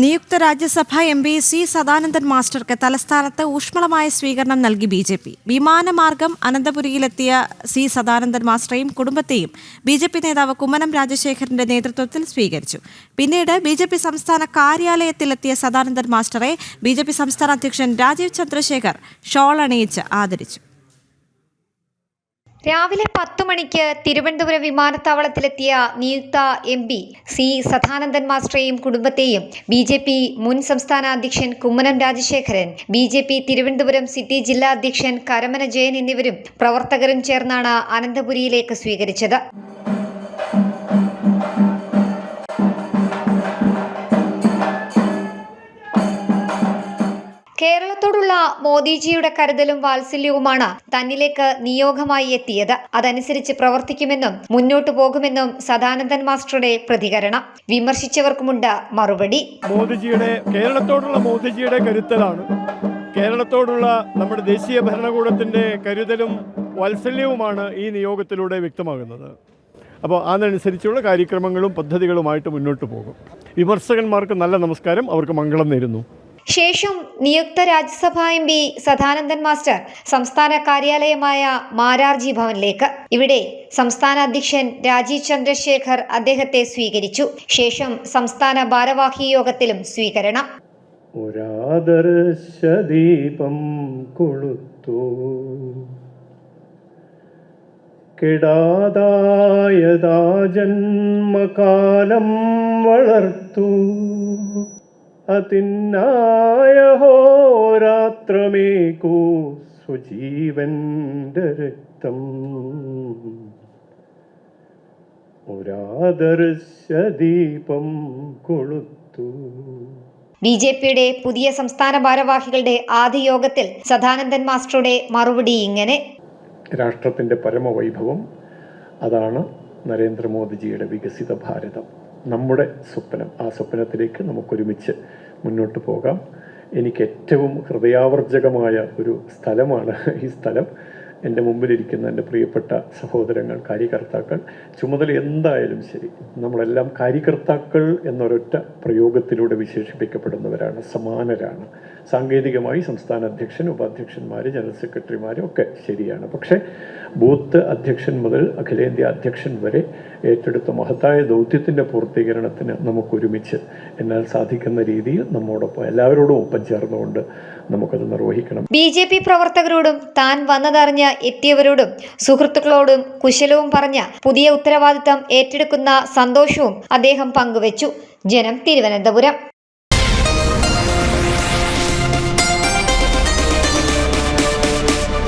നിയുക്ത Rajya Sabha M P C Sadanandan മാസ്റ്റർക്ക് തലസ്ഥാനത്ത് ഊഷ്മളമായ സ്വീകരണം നൽകി ബി ജെ പി. വിമാനമാർഗം അനന്തപുരിയിലെത്തിയ സി സദാനന്ദൻ മാസ്റ്ററെയും കുടുംബത്തെയും ബി ജെ പി നേതാവ് കുമ്മനം രാജശേഖരന്റെ നേതൃത്വത്തിൽ സ്വീകരിച്ചു. പിന്നീട് ബി ജെ പി സംസ്ഥാന കാര്യാലയത്തിലെത്തിയ സദാനന്ദൻ മാസ്റ്ററെ ബി ജെ പി സംസ്ഥാന അധ്യക്ഷൻ രാജീവ് ചന്ദ്രശേഖർ ഷോൾ അണിയിച്ച് ആദരിച്ചു. രാവിലെ പത്തു മണിക്ക് തിരുവനന്തപുരം വിമാനത്താവളത്തിലെത്തിയ നിയുക്ത എം പി സി സദാനന്ദൻ മാസ്റ്ററേയും കുടുംബത്തെയും ബി ജെ പി മുൻ സംസ്ഥാന അധ്യക്ഷൻ Kummanam Rajasekharan B J P Thiruvananthapuram city ജില്ലാ അധ്യക്ഷൻ കരമന ജയൻ എന്നിവരും പ്രവർത്തകരും ചേർന്നാണ് അനന്തപുരിയിലേക്ക് സ്വീകരിച്ചത്. കേരളത്തോടുള്ള മോദിജിയുടെ കരുതലും വാത്സല്യവുമാണ് തന്നിലേക്ക് നിയോഗമായി എത്തിയത്. അതനുസരിച്ച് പ്രവർത്തിക്കുമെന്നും മുന്നോട്ടു പോകുമെന്നും സദാനന്ദൻ മാസ്റ്ററുടെ പ്രതികരണം. വിമർശിച്ചവർക്കുമുണ്ട് മറുപടി. മോദിജിയുടെ കേരളത്തോടുള്ള മോദിജിയുടെ കരുത്തലാണ്. കേരളത്തോടുള്ള നമ്മുടെ ദേശീയ ഭരണകൂടത്തിന്റെ കരുതലും വാത്സല്യവുമാണ് ഈ നിയോഗത്തിലൂടെ വ്യക്തമാകുന്നത്. അപ്പോൾ അതനുസരിച്ചുള്ള കാര്യക്രമങ്ങളും പദ്ധതികളുമായിട്ട് മുന്നോട്ട് പോകും. വിമർശകന്മാർക്ക് നല്ല നമസ്കാരം അവർക്ക് മംഗളം നേരുന്നു. ശേഷം നിയുക്ത Rajya Sabha M P Sadanandan master സംസ്ഥാന കാര്യാലയമായ മാരാർജി ഭവനിലേക്ക്. ഇവിടെ സംസ്ഥാന അധ്യക്ഷൻ രാജീവ് ചന്ദ്രശേഖർ അദ്ദേഹത്തെ സ്വീകരിച്ചു. ശേഷം സംസ്ഥാന ഭാരവാഹി യോഗത്തിലും സ്വീകരണം. ഒരാദർശദീപം ജന്മകാലം വളർത്തു. അതിന്നായ ഹോരാത്രമേകൂ സ്വജീവന്റെ രക്തം. ഒരാദർശദീപം കൊളുത്തു. ബി ജെ പിയുടെ പുതിയ സംസ്ഥാന ഭാരവാഹികളുടെ ആദ്യ യോഗത്തിൽ സദാനന്ദൻ മാസ്റ്ററുടെ മറുപടി ഇങ്ങനെ. രാഷ്ട്രത്തിന്റെ പരമവൈഭവം അതാണ് നരേന്ദ്രമോദിജിയുടെ വികസിത ഭാരതം. നമ്മുടെ സ്വപ്നം ആ സ്വപ്നത്തിലേക്ക് നമുക്കൊരുമിച്ച് മുന്നോട്ട് പോകാം. എനിക്ക് ഏറ്റവും ഹൃദയാവർജകമായ ഒരു സ്ഥലമാണ് ഈ സ്ഥലം. എന്റെ മുമ്പിലിരിക്കുന്ന എന്റെ പ്രിയപ്പെട്ട സഹോദരങ്ങൾ കാര്യകർത്താക്കൾ ചുമതല എന്തായാലും ശരി. നമ്മളെല്ലാം കാര്യകർത്താക്കൾ എന്നൊരൊറ്റ പ്രയോഗത്തിലൂടെ വിശേഷിപ്പിക്കപ്പെടുന്നവരാണ് സമാനരാണ്. സാങ്കേതികമായി സംസ്ഥാന അധ്യക്ഷൻ ഉപാധ്യക്ഷന്മാർ ജനറൽ സെക്രട്ടറിമാർ ഒക്കെ ശരിയാണ്. പക്ഷേ ബൂത്ത് അധ്യക്ഷൻ മുതൽ അഖിലേന്ത്യാ അധ്യക്ഷൻ വരെ ഏറ്റെടുത്ത മഹത്തായ ദൗത്യത്തിന്റെ പൂർത്തീകരണത്തിന് നമുക്കൊരുമിച്ച് എന്നാൽ സാധിക്കുന്ന രീതിയിൽ നമ്മോടൊപ്പം എല്ലാവരോടും ഒപ്പം ചേർന്നുകൊണ്ട് നമുക്കത് നിർവഹിക്കണം. ബി പ്രവർത്തകരോടും താൻ വന്നതറിഞ്ഞ് എത്തിയവരോടും സുഹൃത്തുക്കളോടും കുശലവും പറഞ്ഞ പുതിയ ഉത്തരവാദിത്തം ഏറ്റെടുക്കുന്ന സന്തോഷവും അദ്ദേഹം പങ്കുവച്ചു. ജനം തിരുവനന്തപുരം.